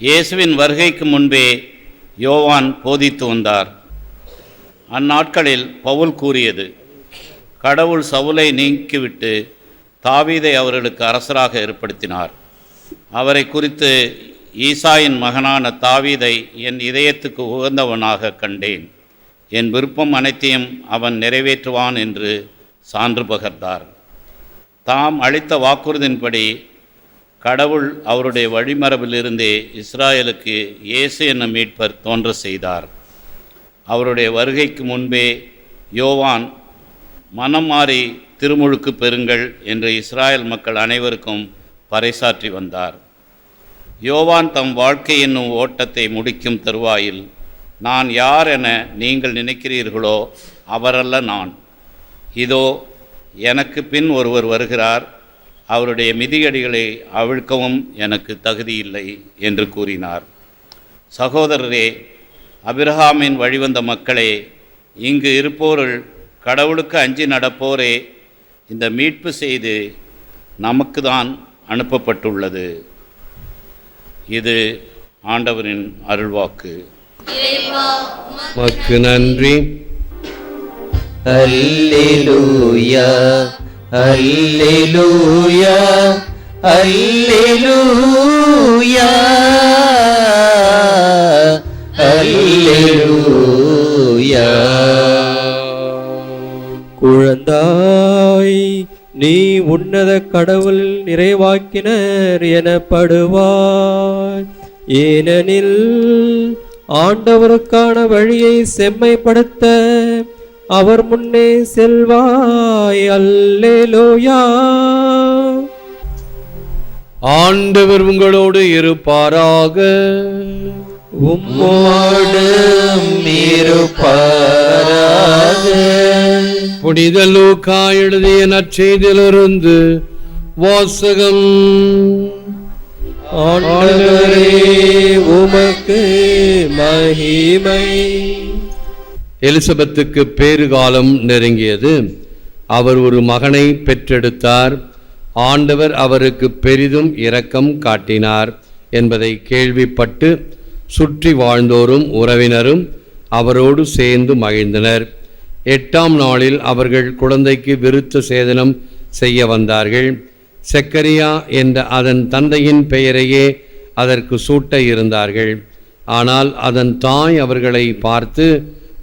இயேசுவின் வருகைக்கு முன்பே யோவான் போதித்து வந்தார். அந்நாட்களில் பவுல் கூறியது கடவுள் சவுலை நீக்கிவிட்டு தாவீதை அவர்களுக்கு அரசராக ஏற்படுத்தினார். அவரை குறித்து ஈசாயின் மகனான தாவீதை என் இதயத்துக்கு உகந்தவனாக கண்டேன். என் விருப்பம் அனைத்தையும் அவன் நிறைவேற்றுவான் என்று சான்று பகர்ந்தார். தாம் அளித்த வாக்குறுதியின்படி கடவுள் அவருடைய வழிமரபிலிருந்தே இஸ்ராயலுக்கு இயேசு என்னும் மீட்பர் தோன்ற செய்தார். அவருடைய வருகைக்கு முன்பே யோவான் மனம் மாறி திருமுழுக்கு பெறுங்கள் என்று இஸ்ராயல் மக்கள் அனைவருக்கும் பறைசாற்றி வந்தார். யோவான் தம் வாழ்க்கை என்னும் ஓட்டத்தை முடிக்கும் தருவாயில் நான் யார் என நீங்கள் நினைக்கிறீர்களோ அவரல்ல நான். இதோ எனக்கு பின் ஒருவர் வருகிறார். அவருடைய மிதியடிகளை அவிழ்க்கவும் எனக்கு தகுதியில்லை என்று கூறினார். சகோதரரே அபிரஹாமின் வழிவந்த மக்களே இங்கு இருப்போர்கள் கடவுளுக்கு அஞ்சி நடப்போரே இந்த மீட்பு செய்து நமக்கு தான் அனுப்பப்பட்டுள்ளது. இது ஆண்டவரின் அருள்வாக்கு. நன்றி. அல்லேலூயா. அல்லேலூயா அல்லேலூயா. அல்லேலூயா. குழந்தாய் நீ உன்னத கடவுள் நிறைவாக்கினர் எனப்படுவாய். ஏனெனில் ஆண்டவருக்கான வழியை செம்மைப்படுத்த அவர் முன்னே செல்வாய். அல்லேலூயா. ஆண்டவர் உங்களோடு இருப்பாராக. உம்மோடும் இருப்பாராக. புனித லூக்கா எழுதிய நற்செய்தியிலிருந்து வாசகம். ஆண்டவரே உமக்கு மகிமை. எலிசபெத்துக்கு பேறுகாலம் நெருங்கியது. அவர் ஒரு மகனை பெற்றெடுத்தார். ஆண்டவர் அவருக்கு பெரிதும் இரக்கம் காட்டினார் என்பதை கேள்விப்பட்டு சுற்றி வாழ்ந்தோரும் உறவினரும் அவரோடு சேர்ந்து மகிழ்ந்தனர். எட்டாம் நாளில் அவர்கள் குழந்தைக்கு விருத்த சேதனம் செய்ய வந்தார்கள். செக்கரியா என்ற அதன் தந்தையின் பெயரையே அதற்கு சூட்ட இருந்தார்கள். ஆனால் அதன் தாய் அவர்களை பார்த்து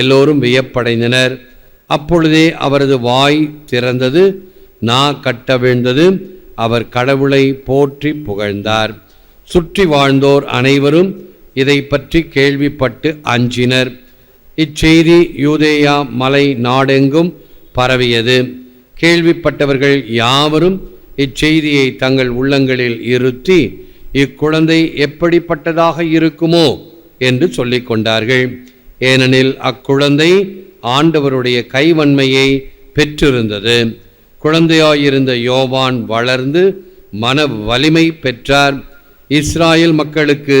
எல்லோரும் வியப்படைந்தனர். அப்பொழுதே அவரது வாய் திறந்தது. நா கட்ட வீழ்ந்தது. அவர் கடவுளை போற்றி புகழ்ந்தார். சுற்றி வாழ்ந்தோர் அனைவரும் இதை பற்றி கேள்விப்பட்டு அஞ்சினர். இச்செய்தி யூதேயா மலை நாடெங்கும் பரவியது. கேள்விப்பட்டவர்கள் யாவரும் இச்செய்தியை தங்கள் உள்ளங்களில் இருத்தி இக்குழந்தை எப்படிப்பட்டதாக இருக்குமோ என்று சொல்லிக்கொண்டார்கள். ஏனெனில் அக்குழந்தை ஆண்டவருடைய கைவன்மையை பெற்றிருந்தது. குழந்தையாயிருந்த யோவான் வளர்ந்து மன வலிமை பெற்றார். இஸ்ராயல் மக்களுக்கு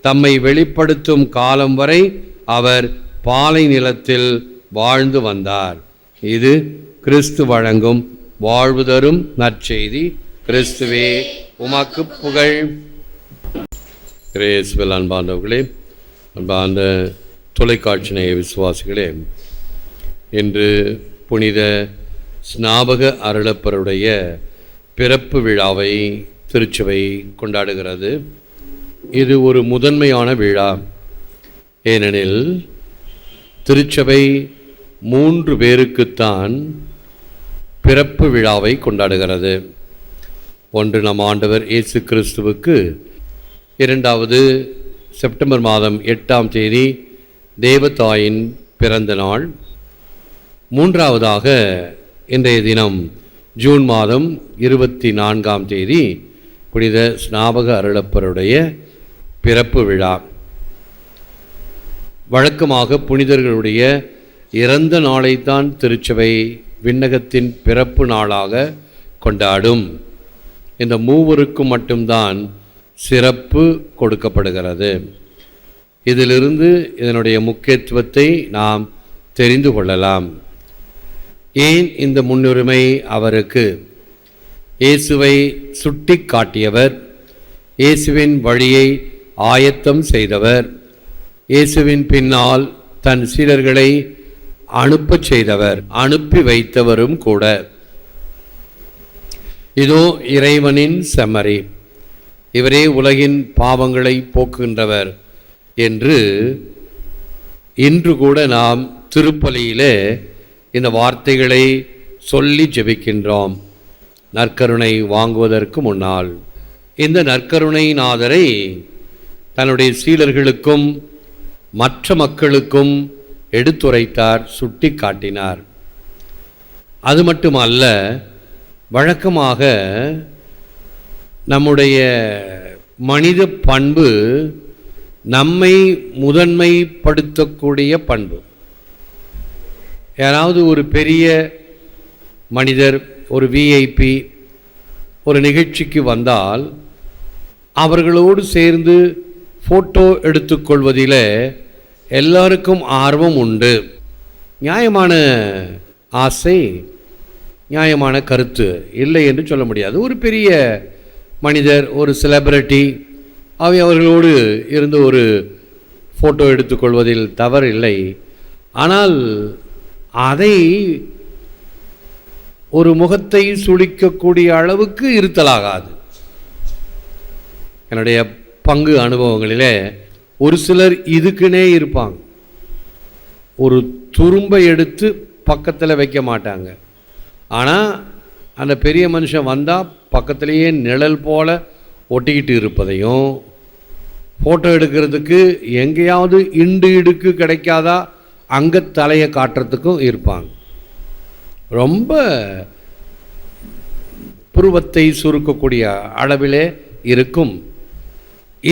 தம்மை வெளிப்படுத்தும் காலம் வரை அவர் பாலை நிலத்தில் வாழ்ந்து வந்தார். இது கிறிஸ்து வழங்கும் வாழ்வு தரும் நற்செய்தி. கிறிஸ்துவே உமாக்கு புகழ். கிரேஸ்வல் அன்பாண்டவர்களே அன்பாண்ட தொலைக்காட்சி நேய விசுவாசிகளே இன்று புனித ஸ்நாபக அருளப்பருடைய பிறப்பு விழாவை திருச்சபை கொண்டாடுகிறது. இது ஒரு முதன்மையான விழா. ஏனெனில் திருச்சபை மூன்று பேருக்குத்தான் பிறப்பு விழாவை கொண்டாடுகிறது. ஒன்று நம் ஆண்டவர் இயேசு கிறிஸ்துவுக்கு இரண்டாவது செப்டம்பர் மாதம் எட்டாம் தேதி தேவதாயின் பிறந்த நாள். மூன்றாவதாக இன்றைய தினம் ஜூன் மாதம் இருபத்தி நான்காம் தேதி புனித ஸ்நாபக அருளப்பருடைய பிறப்பு விழா. வழக்கமாக புனிதர்களுடைய இறந்த நாளைத்தான் திருச்சபை விண்ணகத்தின் பிறப்பு நாளாக கொண்டாடும். இந்த மூவருக்கும் மட்டும்தான் சிறப்பு கொடுக்கப்படுகிறது. இதிலிருந்து இதனுடைய முக்கியத்துவத்தை நாம் தெரிந்து கொள்ளலாம். ஏன் இந்த முன்னுரிமை அவருக்கு? இயேசுவை சுட்டி காட்டியவர் இயேசுவின் வழியை ஆயத்தம் செய்தவர் இயேசுவின் பின்னால் தன் சீடர்களை அனுப்பச் செய்தவர் அனுப்பி வைத்தவரும் கூட. இதோ இறைவனின் செம்மறி இவரே உலகின் பாவங்களை போக்குகின்றவர். என்று இன்று கூட நாம் திருப்பலியிலே இந்த வார்த்தைகளை சொல்லி ஜெபிக்கின்றோம். நற்கருணை வாங்குவதற்கு முன்னால். இந்த நற்கருணை நாதரை தன்னுடைய சீலர்களுக்கும் மற்ற மக்களுக்கும் எடுத்துரைத்தார் சுட்டி காட்டினார். அது மட்டுமல்ல வழக்கமாக நம்முடைய மனித பண்பு நம்மை முதன்மைப்படுத்தக்கூடிய பண்பு. யாராவது ஒரு பெரிய மனிதர் ஒரு விஐபி ஒரு நிகழ்ச்சிக்கு வந்தால் அவர்களோடு சேர்ந்து ஃபோட்டோ எடுத்துக்கொள்வதில் எல்லாருக்கும் ஆர்வம் உண்டு. நியாயமான ஆசை நியாயமான கருத்து இல்லை என்று சொல்ல முடியாது. ஒரு பெரிய மனிதர் ஒரு செலிபிரிட்டி அவை அவர்களோடு இருந்து ஒரு ஃபோட்டோ எடுத்துக்கொள்வதில் தவறில்லை. ஆனால் அதை ஒரு முகத்தை சுளிக்கக்கூடிய அளவுக்கு இருத்தலாகாது. என்னுடைய பங்கு அனுபவங்களிலே ஒரு சிலர் இதுக்குன்னே இருப்பாங்க. ஒரு துரும்பை எடுத்து பக்கத்தில் வைக்க மாட்டாங்க. ஆனால் அந்த பெரிய மனுஷன் வந்தால் பக்கத்திலேயே நிழல் போல ஒட்டிக்கிட்டு இருப்பதையும் ஃபோட்டோ எடுக்கிறதுக்கு எங்கேயாவது இண்டு இடுக்கு கிடைக்காதா அங்கே தலையை காட்டுறதுக்கும் இருப்பாங்க. ரொம்ப புருவத்தை சுருக்கக்கூடிய அளவிலே இருக்கும்.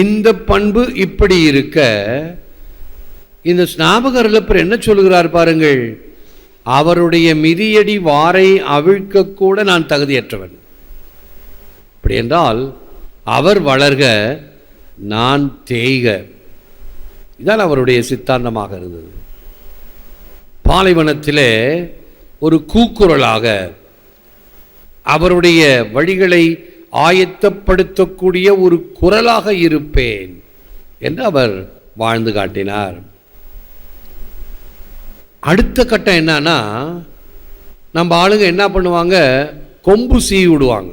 இந்த பண்பு இப்படி இருக்க இந்த ஸ்நாபகர்லப்பர் என்ன சொல்லுகிறார் பாருங்கள் அவருடைய மிதியடி வாரை அவிழ்க்கக்கூட நான் தகுதியற்றவன். அப்படி என்றால் அவர் வளர்க நான் தேய்க. இதான் அவருடைய சித்தாந்தமாக இருந்தது. பாலைவனத்திலே ஒரு கூக்குரலாக அவருடைய வழிகளை ஆயத்தப்படுத்தக்கூடிய ஒரு குரலாக இருப்பேன் என்று அவர் வாழ்ந்து காட்டினார். அடுத்த கட்டம் என்னன்னா நம்ம ஆளுங்க என்ன பண்ணுவாங்க? கொம்பு சீ விடுவாங்க.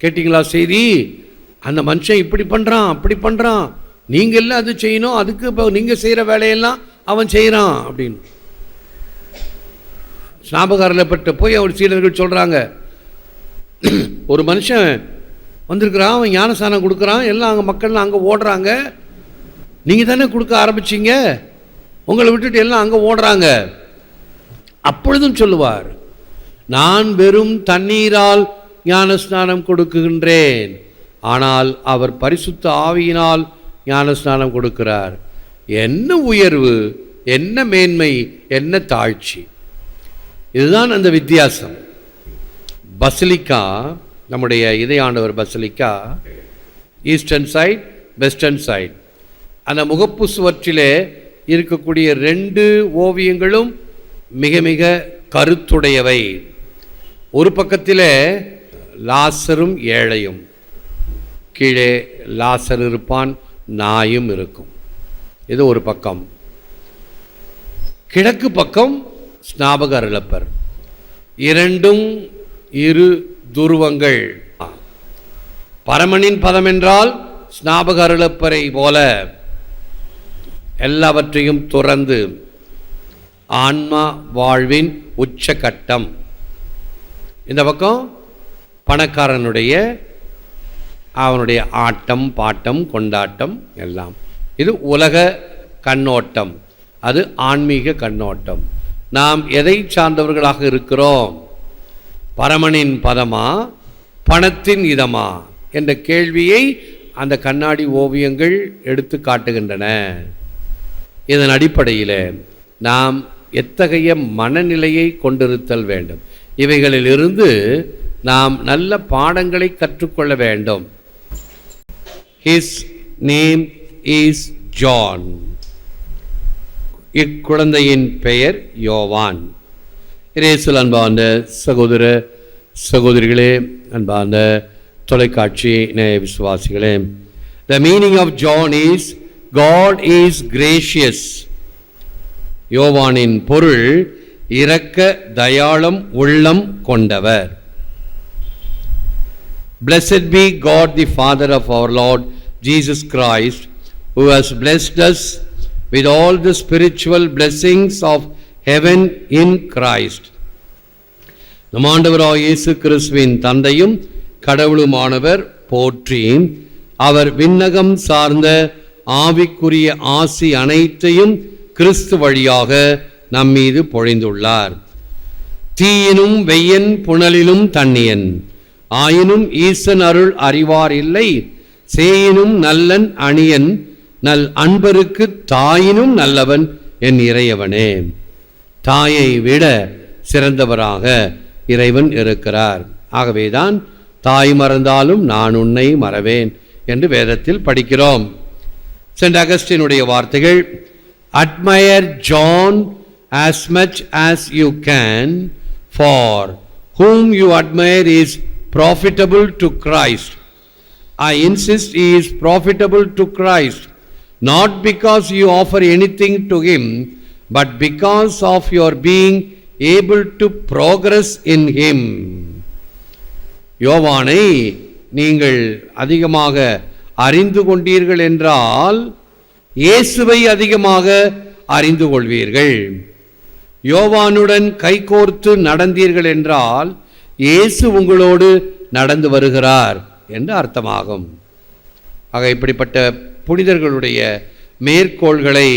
கேட்டிங்களா செய்தி? அந்த மனுஷன் இப்படி பண்ணுறான் அப்படி பண்ணுறான் நீங்கள் எல்லாம் அது செய்யணும். அதுக்கு இப்போ நீங்கள் செய்கிற வேலையெல்லாம் அவன் செய்கிறான் அப்படின்னு. ஸ்நாபகாரில் பட்டு போய் அவர் சீடர்கள் சொல்கிறாங்க ஒரு மனுஷன் வந்திருக்கிறான் அவன் ஞானஸ்தானம் கொடுக்குறான் எல்லாம் அங்கே மக்கள்லாம் அங்கே ஓடுறாங்க. நீங்கள் தானே கொடுக்க ஆரம்பிச்சீங்க? உங்களை விட்டுட்டு எல்லாம் அங்கே ஓடுறாங்க. அப்பொழுதும் சொல்லுவார் நான் வெறும் தண்ணீரால் ஞானஸ்நானம் கொடுக்குகின்றேன். ஆனால் அவர் பரிசுத்த ஆவியினால் ஞானஸ்நானம் கொடுக்கிறார். என்ன உயர்வு என்ன மேன்மை என்ன தாழ்ச்சி. இதுதான் அந்த வித்தியாசம். பசிலிக்கா நம்முடைய இதையாண்டவர் basilica eastern side western side. அந்த முகப்பு சுவற்றிலே இருக்கக்கூடிய ரெண்டு ஓவியங்களும் மிக மிக கருத்துடையவை. ஒரு பக்கத்தில் லாசரும் ஏழையும் கீழே லாசர் இருப்பான் நாயும் இருக்கும். இது ஒரு பக்கம். கிழக்கு பக்கம் ஸ்நாபக அருளப்பர். இரண்டும் இரு துருவங்கள். பரமனின் பதம் என்றால் ஸ்நாபக அருளப்பரை போல எல்லாவற்றையும் துறந்து ஆன்மா வாழ்வின் உச்சகட்டம். இந்த பக்கம் பணக்காரனுடைய அவனுடைய ஆட்டம் பாட்டம் கொண்டாட்டம் எல்லாம். இது உலக கண்ணோட்டம். அது ஆன்மீக கண்ணோட்டம். நாம் எதை சார்ந்தவர்களாக இருக்கிறோம்? பரமனின் பதமா? பணத்தின் இதமா? என்ற கேள்வியை அந்த கண்ணாடி ஓவியங்கள் எடுத்து காட்டுகின்றன. இதன் அடிப்படையில் நாம் எத்தகைய மனநிலையை கொண்டிருத்தல் வேண்டும்? இவைகளிலிருந்து நாம் நல்ல பாடங்களை கற்றுக்கொள்ள வேண்டும். ஹிஸ் நேம் இஸ் ஜான் இக்குழந்தையின் பெயர் யோவான். இரேசுல் அன்பார்ந்த சகோதர சகோதரிகளே அன்பார்ந்த தொலைக்காட்சி நேய விசுவாசிகளே the meaning of John is God is gracious யோவானின் பொருள் இரக்க தயாளம் உள்ளம் கொண்டவர். Blessed be God, the Father of our Lord Jesus Christ, who has blessed us with all the spiritual blessings of heaven in Christ. நம் ஆண்டவராய் இயேசு கிறிஸ்துவின் தந்தையும் கடவுளுமானவர் போற்றி அவர் விண்ணகம் சார்ந்த ஆவிக்குரிய ஆசி அனைத்தையும் கிறிஸ்து வழியாக நம்மீது பொழிந்துள்ளார் தீயினும் வெய்யன் புனலிலும் தண்ணியன் ஆயினும் ஈசன் அருள் அறிவார் இல்லை சேயினும் நல்லன் அணியன் நல் அன்பருக்கு தாயினும் நல்லவன் என் இறையவனே. தாயை விட சிறந்தவராக இறைவன் இருக்கிறார். ஆகவேதான் தாய் மறந்தாலும் நான் உன்னை மறவேன் என்று வேதத்தில் படிக்கிறோம். சென்ட் அகஸ்டினுடைய வார்த்தைகள் admire John as much as you can for whom you admire is profitable to Christ. I insist he is profitable to Christ, not because you offer anything to him, but because of your being able to progress in him. யோவானை நீங்கள் அதிகமாக அறிந்து கொண்டீர்கள் என்றால் இயேசுவை அதிகமாக அறிந்து கொள்வீர்கள் யோவானுடன் கைகோர்த்து நடந்தீர்கள் என்றால் இயேசு உங்களோடு நடந்து வருகிறார் என்று அர்த்தமாகும். ஆக இப்படிப்பட்ட புனிதர்களுடைய மேற்கோள்களை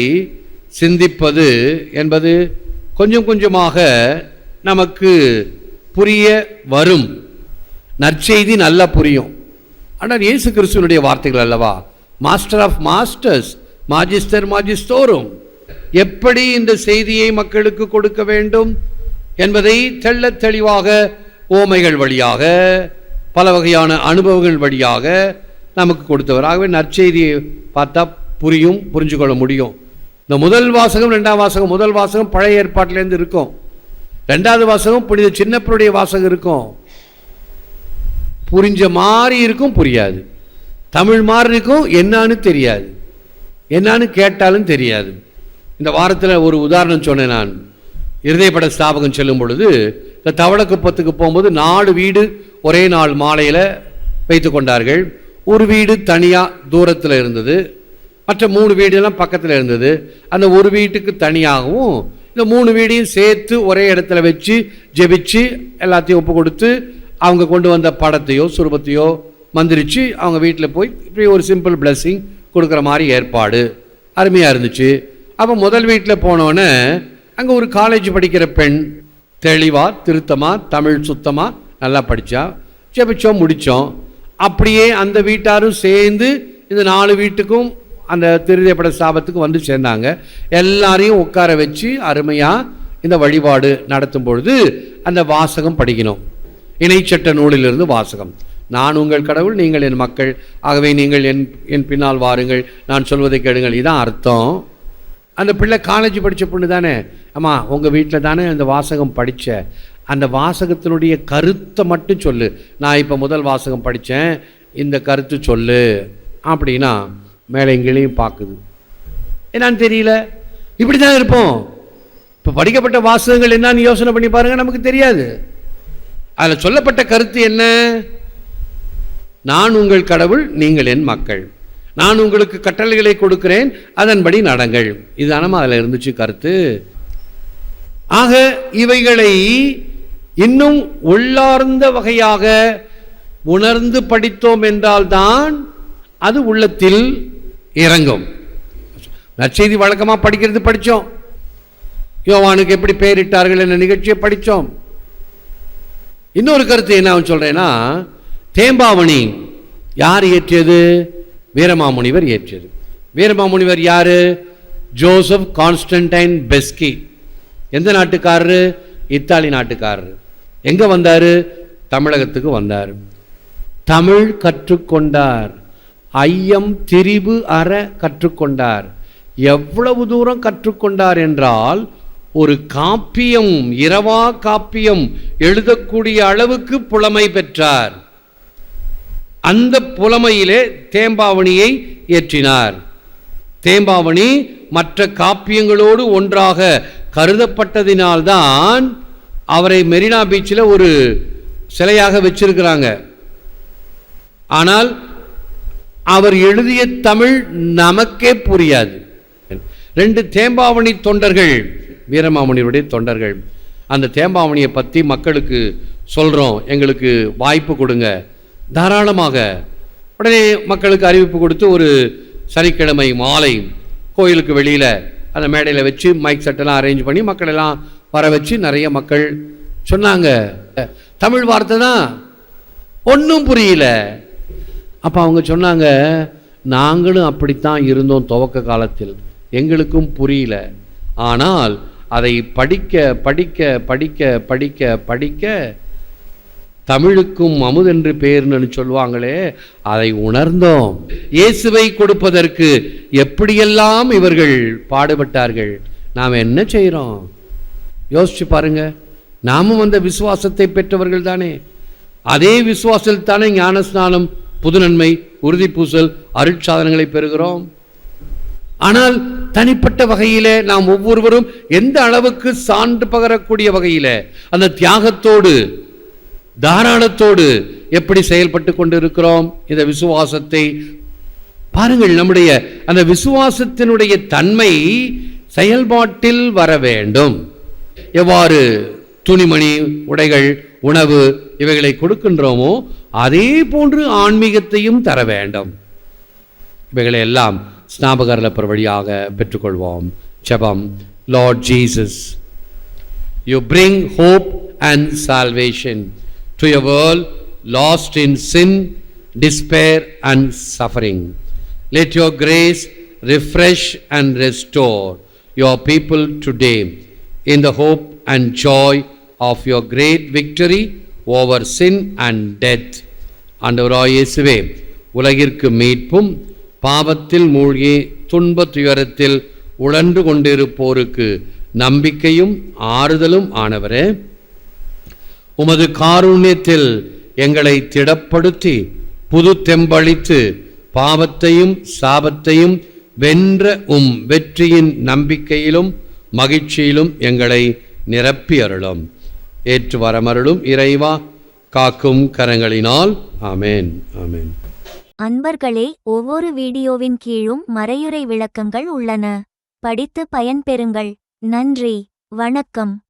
சிந்திப்பது என்பது கொஞ்சம் கொஞ்சமாக நமக்கு புரிய வரும். நற்செய்தி நல்லா புரியும். ஆனால் இயேசு கிறிஸ்துவனுடைய வார்த்தைகள் அல்லவா? மாஸ்டர் ஆஃப் மாஸ்டர்ஸ் மாஜிஸ்டர் மாஜிஸ்டோரும் எப்படி இந்த செய்தியை மக்களுக்கு கொடுக்க வேண்டும் என்பதை தெள்ளத் தெளிவாக ஓமைகள் வழியாக பல வகையான அனுபவங்கள் வழியாக நமக்கு கொடுத்தவர். ஆகவே நற்செய்தியை பார்த்தா புரியும் புரிஞ்சு கொள்ள முடியும். இந்த முதல் வாசகம் ரெண்டாம் வாசகம் முதல் வாசகம் பழைய ஏற்பாட்டிலேருந்து இருக்கும். ரெண்டாவது வாசகம் புனித சின்னப்பருடைய வாசகம் இருக்கும். புரிஞ்ச மாதிரி இருக்கும் புரியாது. தமிழ் மாதிரி இருக்கும் என்னன்னு தெரியாது. என்னன்னு கேட்டாலும் தெரியாது. இந்த வாரத்தில் ஒரு உதாரணம் சொன்னேன் நான். இருதயப்பட ஸ்தாபகம் செல்லும் பொழுது இந்த தவளக்குப்பத்துக்கு போகும்போது நாலு வீடு ஒரே நாள் மாலையில் வைத்து கொண்டார்கள். ஒரு வீடு தனியாக தூரத்தில் இருந்தது. மற்ற மூணு வீடெல்லாம் பக்கத்தில் இருந்தது. அந்த ஒரு வீட்டுக்கு தனியாகவும் இந்த மூணு வீடையும் சேர்த்து ஒரே இடத்துல வச்சு ஜெபிச்சு எல்லாத்தையும் ஒப்பு கொடுத்து அவங்க கொண்டு வந்த படத்தையோ சுரூபத்தையோ மந்திரிச்சு அவங்க வீட்டில் போய் இப்படி ஒரு சிம்பிள் பிளெஸ்ஸிங் கொடுக்குற மாதிரி ஏற்பாடு. அருமையாக இருந்துச்சு. அப்போ முதல் வீட்டில் போனோன்னே அங்கே ஒரு காலேஜ் படிக்கிற பெண் தெளிவாக திருத்தமாக தமிழ் சுத்தமாக நல்லா படித்தா ஜெபிச்சோம் முடித்தோம் அப்படியே அந்த வீட்டாரும் சேர்ந்து இந்த நாலு வீட்டுக்கும் அந்த திருதேப்பட ஸ்தாபத்துக்கு வந்து சேர்ந்தாங்க. எல்லாரையும் உட்கார வச்சு அருமையாக இந்த வழிபாடு நடத்தும் பொழுது அந்த வாசகம் படிக்கணும். இணைச்சட்ட நூலிலிருந்து வாசகம். நான் உங்கள் கடவுள் நீங்கள் என் மக்கள். ஆகவே நீங்கள் என் என் பின்னால் வாருங்கள். நான் சொல்வதை கேளுங்கள். இதான் அர்த்தம். அந்த பிள்ளை காலேஜ் படித்த பொண்ணு தானே. அம்மா உங்கள் வீட்டில் தானே அந்த வாசகம் படித்த அந்த வாசகத்தினுடைய கருத்தை மட்டும் சொல்லு. நான் இப்போ முதல் வாசகம் படித்தேன் இந்த கருத்து சொல்லு. அப்படின்னா மேலே எங்கேயும் பார்க்குது. என்னான்னு தெரியல. இப்படி தான் இருப்போம். இப்போ படிக்கப்பட்ட வாசகங்கள் என்னன்னு யோசனை பண்ணி பாருங்க நமக்கு தெரியாது. அதில் சொல்லப்பட்ட கருத்து என்ன? நான் உங்கள் கடவுள் நீங்கள் என் மக்கள். நான் உங்களுக்கு கட்டளைகளை கொடுக்கிறேன் அதன்படி நடங்கள். இதுதானமா அதில் இருந்துச்சு கருத்து. ஆக இவைகளை இன்னும் உள்ளார்ந்த வகையாக உணர்ந்து படித்தோம் என்றால்தான் அது உள்ளத்தில் இறங்கும். நற்செய்தி வழக்கமாக படிக்கிறது படித்தோம். யோவானுக்கு எப்படி பெயரிட்டார்கள் என்ற நிகழ்ச்சியை படித்தோம். இன்னொரு கருத்து என்ன சொல்கிறேன்னா தேம்பாவணி யார் இயற்றியது? வீரமாமுனிவர் ஏற்றியது. வீரமாமுனிவர் யார்? Joseph Constantine Beschi. எந்த நாட்டுக்காரரு? இத்தாலி நாட்டுக்காரரு. எங்கே வந்தார்? தமிழகத்துக்கு வந்தார். தமிழ் கற்றுக்கொண்டார். ஐயம் திரிபு அற கற்றுக்கொண்டார். எவ்வளவு தூரம் கற்றுக்கொண்டார் என்றால் ஒரு காப்பியம் இரவா காப்பியம் எழுதக்கூடிய அளவுக்கு புலமை பெற்றார். அந்த புலமையிலே தேம்பாவணியை இயற்றினார் தேம்பாவணி மற்ற காப்பியங்களோடு ஒன்றாக கருதப்பட்டதினால்தான் அவரை மெரினா பீச்சில் ஒரு சிலையாக வச்சிருக்கிறாங்க. ஆனால் அவர் எழுதிய தமிழ் நமக்கே புரியாது. ரெண்டு தேம்பாவணி தொண்டர்கள் வீரமாமுனியுடைய தொண்டர்கள் அந்த தேம்பாவணியை பற்றி மக்களுக்கு சொல்கிறோம் எங்களுக்கு வாய்ப்பு கொடுங்க. தாராளமாக உடனே மக்களுக்கு அறிவிப்பு கொடுத்து ஒரு சனிக்கிழமை மாலை கோயிலுக்கு வெளியில் அந்த மேடையில் வச்சு மைக் செட்டெல்லாம் அரேஞ்ச் பண்ணி மக்களெல்லாம் வர வச்சு நிறைய மக்கள் சொன்னாங்க. தமிழ் வார்த்தை தான் ஒன்றும் புரியல. அப்போ அவங்க சொன்னாங்க நாங்களும் அப்படித்தான் இருந்தோம் துவக்க காலத்தில். எங்களுக்கும் புரியல. ஆனால் அதை படிக்க படிக்க படிக்க படிக்க படிக்க தமிழுக்கும் அமுதென்று பேர்னு சொல்லுவாங்களே அதை உணர்ந்தோம். இயேசுவை கொடுப்பதற்கு எப்படியெல்லாம் இவர்கள் பாடுபட்டார்கள் நாம் என்ன செய்கிறோம்? யோசிச்சு பாருங்க. நாமும் அந்த விசுவாசத்தை பெற்றவர்கள் தானே. அதே விசுவாசத்தில் தானே ஞானஸ்நானம் புதுநன்மை உறுதிப்பூசல் அருட்சாதனங்களை பெறுகிறோம். ஆனால் தனிப்பட்ட வகையில் நாம் ஒவ்வொருவரும் எந்த அளவுக்கு சான்று பகரக்கூடிய வகையில் அந்த தியாகத்தோடு தாராளத்தோடு எப்படி செயல்பட்டு கொண்டிருக்கிறோம் இந்த விசுவாசத்தை பாருங்கள் நம்முடைய அந்த விசுவாசத்தினுடைய தன்மை செயல்பாட்டில் வர வேண்டும். எவ்வாறு துணிமணி உடைகள் உணவு இவைகளை கொடுக்கின்றோமோ அதே போன்று ஆன்மீகத்தையும் தர வேண்டும். இவைகளை எல்லாம் ஸ்நாபகர்லப்பர் வழியாக பெற்றுக்கொள்வோம். ஜெபம். Lord Jesus you bring hope and salvation to a world lost in sin, despair, and suffering. Let your grace refresh and restore your people today in the hope and joy of your great victory over sin and death. ஆண்டவராய் இயேசுவே உலகிற்கு மீட்பும் பாவத்தில் மூழ்கி துன்ப துயரத்தில் உழன்று கொண்டிருப்போருக்கு நம்பிக்கையும் ஆறுதலும் ஆனவரே உமது காருண்யத்தில் எங்களை திடப்படுத்தி புது தெம்பளித்து பாவத்தையும் சாபத்தையும் வென்ற உம் வெற்றியின் நம்பிக்கையிலும் மகிழ்ச்சியிலும் எங்களை நிரப்பி அருளும். ஏற்று வரமருளும் இறைவா காக்கும் கரங்களினால். ஆமேன் ஆமேன். அன்பர்களே ஒவ்வொரு வீடியோவின் கீழும் மறையுறை விளக்கங்கள் உள்ளன. படித்து பயன்பெறுங்கள். நன்றி வணக்கம்.